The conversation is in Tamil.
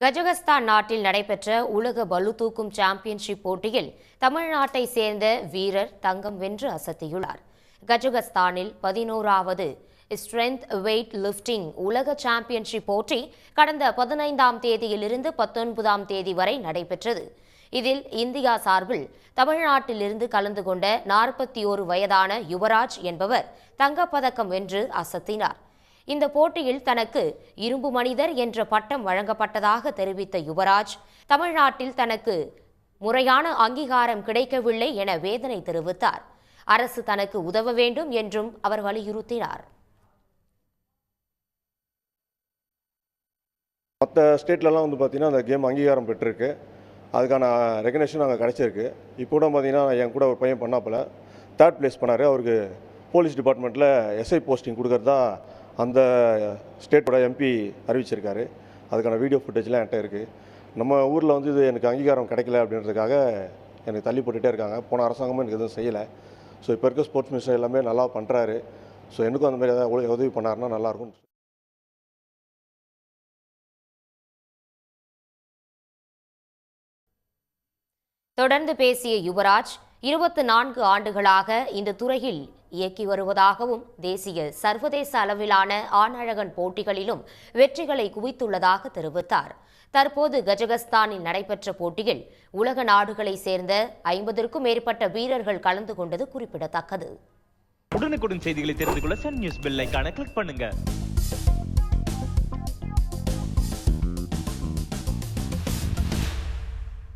கஜகஸ்தான் நாட்டில் நடைபெற்ற உலக பளு தூக்கும் சாம்பியன்ஷிப் போட்டியில் தமிழ்நாட்டை சேர்ந்த வீரர் தங்கம் வென்று அசத்தியுள்ளார். கஜகஸ்தானில் பதினோராவது ஸ்ட்ரென்த் வெயிட் லிஃப்டிங் உலக சாம்பியன்ஷிப் போட்டி கடந்த பதினைந்தாம் தேதியிலிருந்து பத்தொன்பதாம் தேதி வரை நடைபெற்றது. இதில் இந்தியா சார்பில் தமிழ்நாட்டிலிருந்து கலந்து கொண்ட நாற்பத்தி ஒரு வயதான யுவராஜ் என்பவர் தங்கப்பதக்கம் வென்று அசத்தினார். இந்த போட்டியில் தனக்கு இரும்பு மனிதர் என்ற பட்டம் வழங்கப்பட்டதாக தெரிவித்த யுவராஜ் தமிழ்நாட்டில் தனக்கு முறையான அங்கீகாரம் கிடைக்கவில்லை என வேதனை தெரிவித்தார். அரசு தனக்கு உதவ வேண்டும் என்றும் அவர் வலியுறுத்தினார். மற்ற ஸ்டேட்லலாம் வந்து பார்த்திங்கன்னா அந்த கேம் அங்கீகாரம் பெற்றிருக்கு. அதுக்கான ரெகனேஷன் அங்கே கிடச்சிருக்கு. இப்போ கூட பார்த்தீங்கன்னா என் கூட ஒரு பையன் பண்ணாப்பில் தேர்ட் ப்ளேஸ் பண்ணார். அவருக்கு போலீஸ் டிபார்ட்மெண்ட்டில் எஸ்ஐ போஸ்டிங் கொடுக்கறதா அந்த ஸ்டேட்டோட எம்பி அறிவிச்சிருக்காரு. அதுக்கான வீடியோ ஃபுட்டேஜ்லாம் என்கிட்ட இருக்குது நம்ம ஊரில் வந்து இது எனக்கு அங்கீகாரம் கிடைக்கல அப்படின்றதுக்காக எனக்கு தள்ளி போட்டுகிட்டே இருக்காங்க. போன அரசாங்கமும் எனக்கு எதுவும் செய்யலை. ஸோ இப்போ இருக்க ஸ்போர்ட்ஸ் மினிஸ்டர் எல்லாமே நல்லா பண்ணுறாரு ஸோ எனக்கும் அந்த மாதிரி ஏதாவது உதவி பண்ணாருன்னா நல்லாயிருக்கும் தொடர்ந்து பேசிய யுவராஜ் இருபத்து நான்கு ஆண்டுகளாக இந்த துறையில் இயக்கி வருவதாகவும் தேசிய சர்வதேச அளவிலான ஆணழகன் போட்டிகளிலும் வெற்றிகளை குவித்துள்ளதாக தெரிவித்தார். தற்போது கஜகஸ்தானில் நடைபெற்ற போட்டியில் உலக நாடுகளை சேர்ந்த ஐம்பதற்கும் மேற்பட்ட வீரர்கள் கலந்து கொண்டது குறிப்பிடத்தக்கது. உடனுக்குடன் செய்திகளை தெரிந்து கொள்ள சன் நியூஸ் பெல்லைக்கான கிளிக் பண்ணுங்க.